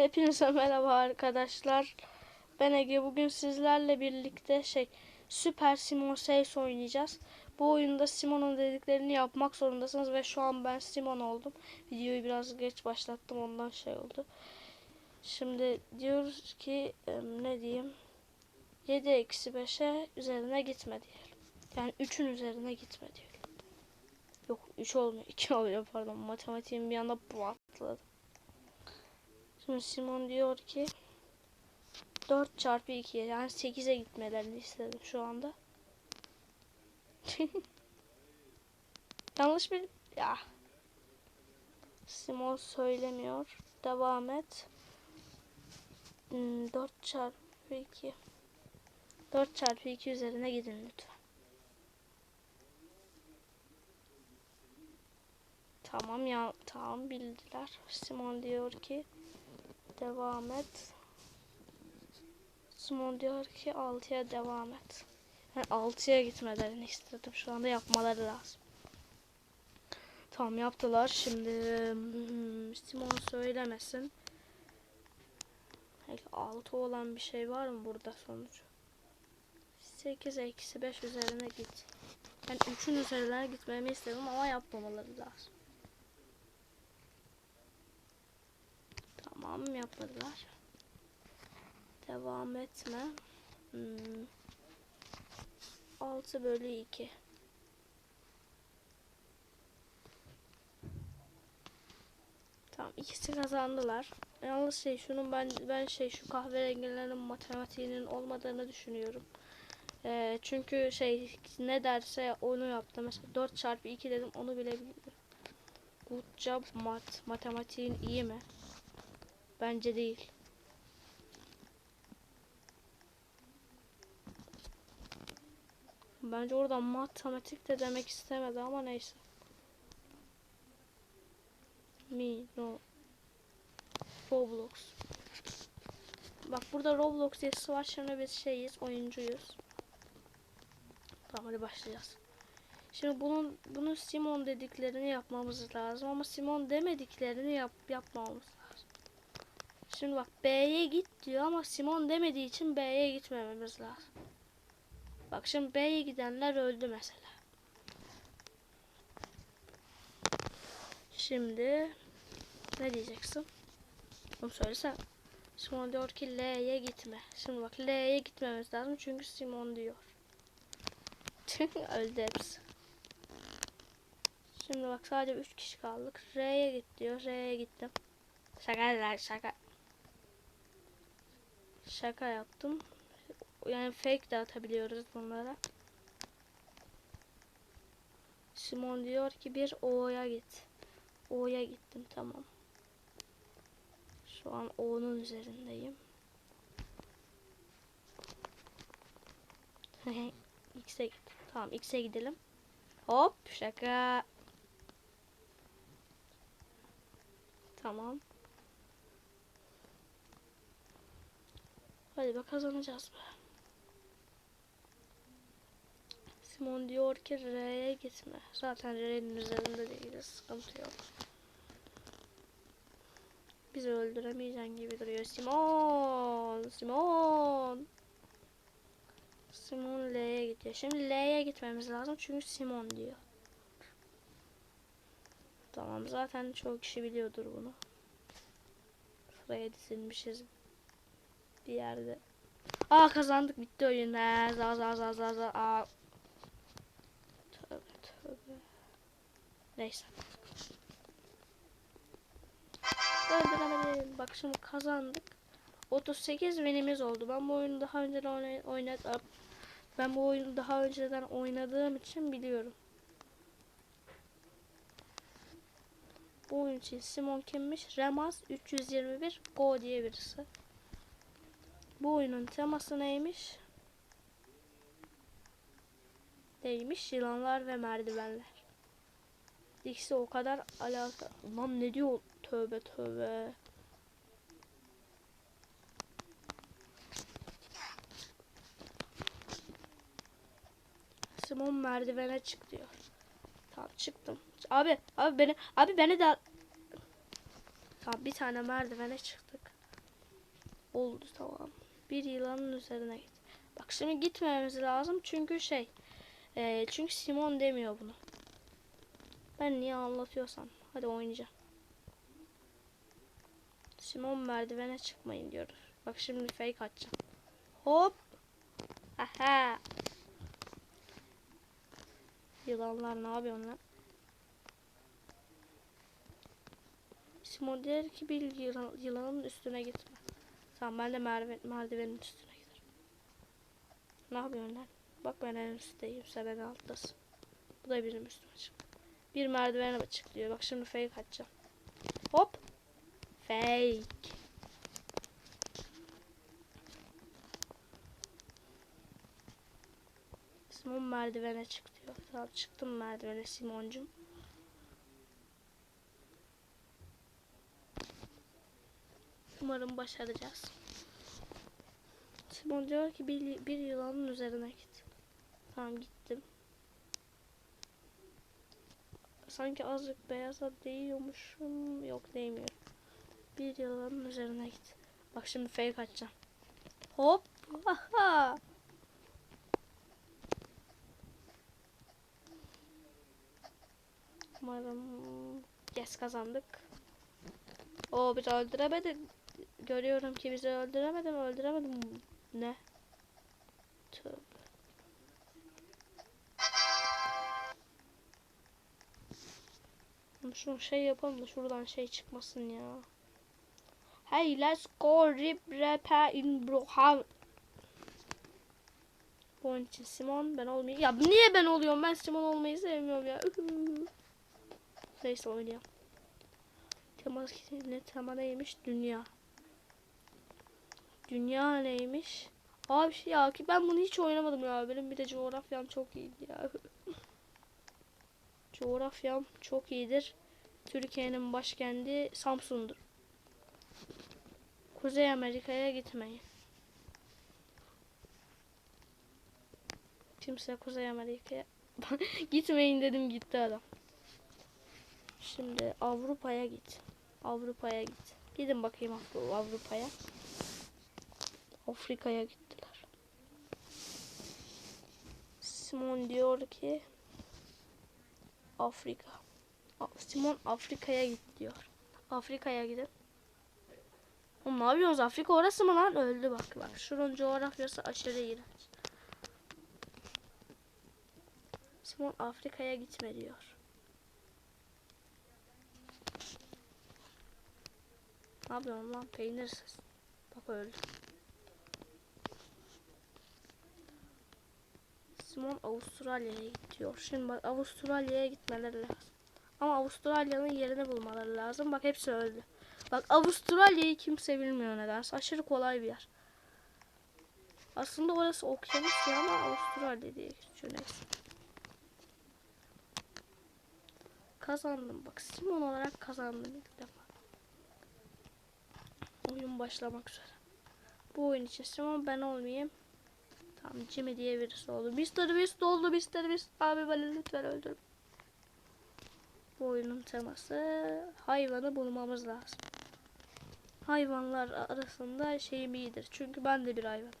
Hepinize merhaba arkadaşlar. Ben Ege. Bugün sizlerle birlikte şey Süper Simon Says oynayacağız. Bu oyunda Simon'un dediklerini yapmak zorundasınız ve şu an ben Simon oldum. Videoyu biraz geç başlattım ondan şey oldu. Şimdi diyoruz ki ne diyeyim 7 eksi 5'e üzerine gitme diyelim. Yani 3'ün üzerine gitme diyelim. Yok 3 olmuyor 2 oluyor pardon matematiğim bir anda. Şimdi Simon diyor ki 4 çarpı 2 yani 8'e gitmelerini istedim şu anda. Yanlış bir ya. Simon söylemiyor. Devam et. Hmm, 4 çarpı 2. 4 çarpı 2 üzerine gidin lütfen. Tamam ya tamam bildiler. Simon diyor ki devam et. Simon diyor ki 6'ya devam et. Yani 6'ya gitmelerini istedim. Şu anda yapmaları lazım. Tamam yaptılar. Şimdi hmm, Simon söylemesin. Peki 6 olan bir şey var mı burada sonucu? 8 eksi 5 üzerine git. Ben 3'ün üzerine gitmemi istedim ama yapmamaları lazım. Tamam yapmadılar. Devam etme. Hmm. 6 bölü 2. Tamam ikisi kazandılar. Yalnız şey şunun ben ben şey şu kahverengilerin matematiğinin olmadığını düşünüyorum. Ee, çünkü şey ne derse onu yaptı. Mesela 4 çarpı 2 dedim onu bile bildi. Good job mat. Matematiğin iyi mi? Bence değil. Bence orada matematik de demek istemedi ama neyse. Mi no Roblox. Bak burada Roblox yazısı var. Şimdi biz şeyiz, oyuncuyuz. Tamam hadi başlayacağız. Şimdi bunun bunun Simon dediklerini yapmamız lazım ama Simon demediklerini yap yapmamamız. Şimdi bak B'ye git diyor ama Simon demediği için B'ye gitmememiz lazım. Bak şimdi B'ye gidenler öldü mesela. Şimdi ne diyeceksin? Bunu söylesem. Simon diyor ki L'ye gitme. Şimdi bak L'ye gitmemiz lazım çünkü Simon diyor. öldü hepsi. Şimdi bak sadece 3 kişi kaldık. R'ye git diyor. R'ye gittim. Şaka şaka. Şaka yaptım. Yani fake de atabiliyoruz bunlara. Simon diyor ki bir O'ya git. O'ya gittim tamam. Şu an O'nun üzerindeyim. X'e git. Tamam X'e gidelim. Hop şaka. Tamam. Hadi be kazanacağız be. Simon diyor ki R'ye gitme. Zaten R'nin üzerinde değiliz. Sıkıntı yok. Bizi öldüremeyeceksin gibi duruyor. Simon! Simon! Simon L'ye gidiyor. Şimdi L'ye gitmemiz lazım çünkü Simon diyor. Tamam zaten çoğu kişi biliyordur bunu. Sıraya dizilmişiz bir yerde. Aa kazandık bitti oyun. He, za za za za za. Aa. Tövbe tövbe. Neyse. Öldüremedim. Bak şimdi kazandık. 38 winimiz oldu. Ben bu oyunu daha önceden oynay- oynadım. Ben bu oyunu daha önceden oynadığım için biliyorum. Bu oyun için Simon kimmiş? Remaz 321 Go diye birisi. Bu oyunun teması neymiş? Neymiş? Yılanlar ve merdivenler. İkisi o kadar alaka. Lan ne diyor? Tövbe tövbe. Simon merdivene çık diyor. Tamam çıktım. Abi abi beni abi beni de Tamam bir tane merdivene çıktık. Oldu tamam. Bir yılanın üzerine git. Bak şimdi gitmememiz lazım çünkü şey. e, çünkü Simon demiyor bunu. Ben niye anlatıyorsam. Hadi oynayacağım. Simon merdivene çıkmayın diyoruz. Bak şimdi fake atacağım. Hop. Aha. Yılanlar ne yapıyor lan? Simon der ki bir yılan, yılanın üstüne gitme. Tamam ben de merdiven, merdivenin üstüne giderim. Ne yapıyorsun lan? Bak ben en üstteyim sen en alttasın. Bu da benim üstüme çıktı. Bir merdivene çıkıyor. Bak şimdi fake atacağım. Hop. Fake. Simon merdivene çık diyor. Tamam çıktım merdivene Simoncum. Umarım başaracağız. Simon diyor ki bir, bir yılanın üzerine git. Tamam gittim. Sanki azıcık beyaza değiyormuşum. Yok değmiyorum. Bir yılanın üzerine git. Bak şimdi fake atacağım. Hop. Aha. Umarım yes kazandık. O bizi öldüremedi. Görüyorum ki bizi öldüremedim. Öldüremedim. Ne? Tövbe. Şunu şey yapalım da şuradan şey çıkmasın ya. Hey let's go rip rapper in Brookhaven. Bu oyun için Simon ben olmayayım. Ya niye ben oluyorum? Ben Simon olmayı sevmiyorum ya. Neyse oynayalım. Tema ne tema neymiş? Dünya. Dünya neymiş? Abi şey ya ki ben bunu hiç oynamadım ya. Benim bir de coğrafyam çok iyiydi ya. coğrafyam çok iyidir. Türkiye'nin başkenti Samsun'dur. Kuzey Amerika'ya gitmeyin. Kimse Kuzey Amerika'ya gitmeyin dedim gitti adam. Şimdi Avrupa'ya git. Avrupa'ya git. Gidin bakayım Avru- Avrupa'ya. Afrika'ya gittiler. Simon diyor ki Afrika. Simon Afrika'ya git diyor. Afrika'ya gidin. Oğlum ne yapıyorsunuz? Afrika orası mı lan? Öldü bak bak. Şunun coğrafyası aşırı iğrenç. Simon Afrika'ya gitme diyor. Ne yapıyorsun lan peynirsiz? Bak öldü. Simon Avustralya'ya gidiyor. Şimdi bak Avustralya'ya gitmeleri lazım. Ama Avustralya'nın yerini bulmaları lazım. Bak hepsi öldü. Bak Avustralya'yı kimse bilmiyor nedense. Aşırı kolay bir yer. Aslında orası okyanus ya ama Avustralya diye geçiyor neyse. Kazandım bak Simon olarak kazandım ilk defa. Oyun başlamak üzere. Bu oyun için Simon ben olmayayım. Tamam Jimmy diye birisi oldu. Mr. Beast oldu Mr. Beast. Abi beni lütfen öldür. Bu oyunun teması hayvanı bulmamız lazım. Hayvanlar arasında şeyim iyidir. Çünkü ben de bir hayvan.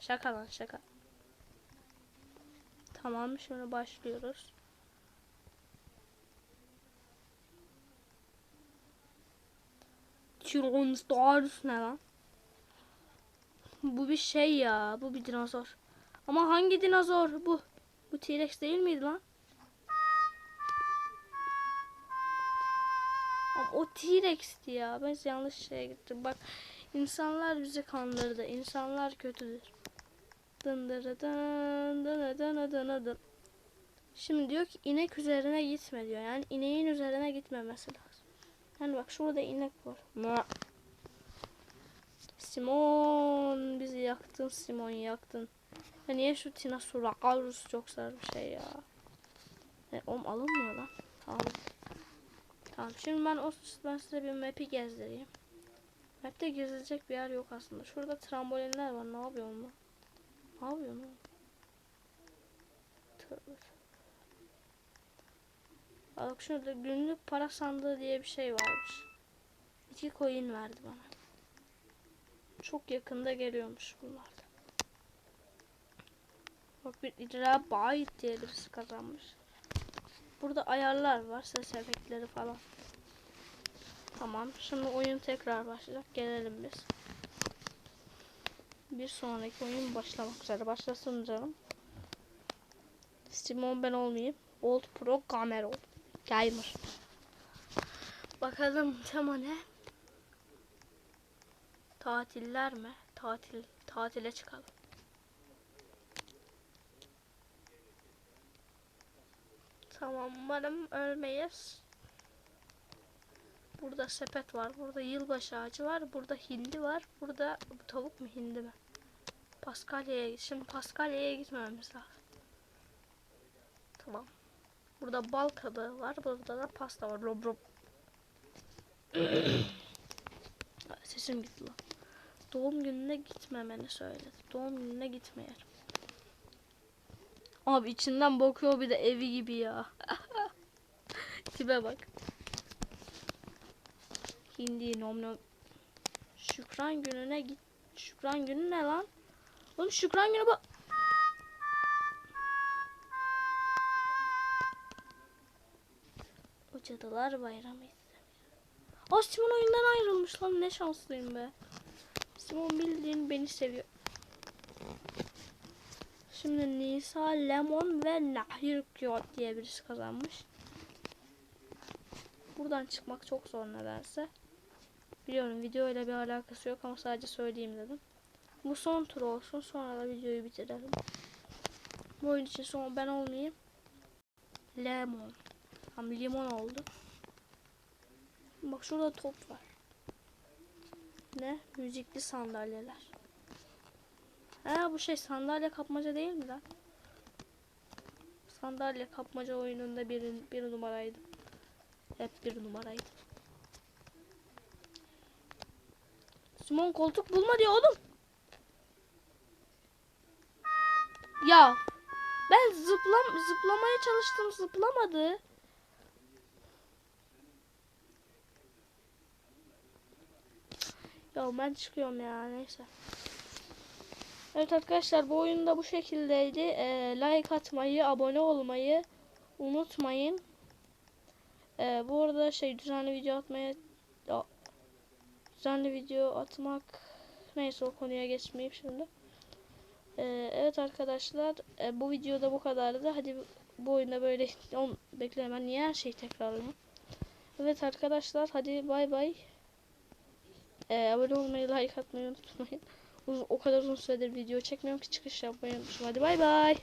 Şaka lan şaka. Tamam şimdi başlıyoruz. Tyrannosaurus ne lan? Bu bir şey ya. Bu bir dinozor. Ama hangi dinozor bu? Bu T-Rex değil miydi lan? Ama o T-Rex'ti ya. Ben yanlış şeye gittim. Bak insanlar bizi kandırdı. İnsanlar kötüdür. Dın dırı dın dın dın dın dın. Şimdi diyor ki inek üzerine gitme diyor. Yani ineğin üzerine gitmemesi lazım. Yani bak şurada inek var. Simon bizi yaktın Simon yaktın. Ya niye şu Tyrannosaurus çok sarı bir şey ya. E, oğlum alınmıyor lan. Tamam. Tamam şimdi ben o ben size bir map'i gezdireyim. Map'te gezilecek bir yer yok aslında. Şurada trambolinler var. Ne yapıyorsun lan? Ne yapıyorsun lan? Tövbe. Bak şurada günlük para sandığı diye bir şey varmış. İki coin verdi bana. Çok yakında geliyormuş bunlar da. Bak bir icra bayit diye birisi kazanmış. Burada ayarlar var. Ses efektleri falan. Tamam. Şimdi oyun tekrar başlayacak. Gelelim biz. Bir sonraki oyun başlamak üzere. Başlasın canım. Simon ben olmayayım. Old Pro Gamer ol. Gamer. Bakalım tema ne? Tatiller mi? Tatil. Tatile çıkalım. Tamam umarım ölmeyiz. Burada sepet var. Burada yılbaşı ağacı var. Burada hindi var. Burada bu tavuk mu hindi mi? Paskalya'ya şimdi Paskalya'ya gitmememiz lazım. Tamam. Burada bal kabağı var. Burada da pasta var. Rob rob. Sesim gitti lan. Doğum gününe gitmemeni söyledi. Doğum gününe gitmeyelim. Abi içinden bakıyor bir de evi gibi ya. Tipe bak. Hindi nom nom. Şükran gününe git. Şükran günü ne lan? Oğlum Şükran günü. O cadılar bayramıydı. Aa Simon oyundan ayrılmış lan ne şanslıyım be. Simon bildiğin beni seviyor. Şimdi Nisa, Lemon ve Nahir diye birisi kazanmış. Buradan çıkmak çok zor nedense. Biliyorum video ile bir alakası yok ama sadece söyleyeyim dedim. Bu son tur olsun sonra da videoyu bitirelim. Bu oyun için son ben olmayayım. Lemon. Tam limon oldu. Bak şurada top var. Ne? Müzikli sandalyeler. Ha bu şey sandalye kapmaca değil mi lan? Sandalye kapmaca oyununda bir, bir numaraydı. Hep bir numaraydı. Simon koltuk bulma diyor oğlum. Ya ben zıplam zıplamaya çalıştım zıplamadı. Ya ben çıkıyorum ya neyse. Evet arkadaşlar bu oyunda bu şekildeydi. Ee, like atmayı, abone olmayı unutmayın. Ee, bu arada şey düzenli video atmaya ya, düzenli video atmak neyse o konuya geçmeyeyim şimdi. Ee, evet arkadaşlar e, bu videoda bu kadardı. Hadi bu oyunda böyle on bekle niye her şeyi tekrarlıyorum. Evet arkadaşlar hadi bay bay. Ee, abone olmayı, like atmayı unutmayın. Uz- o kadar uzun süredir video çekmiyorum ki çıkış yapmayı unutmuşum. Hadi bay bay.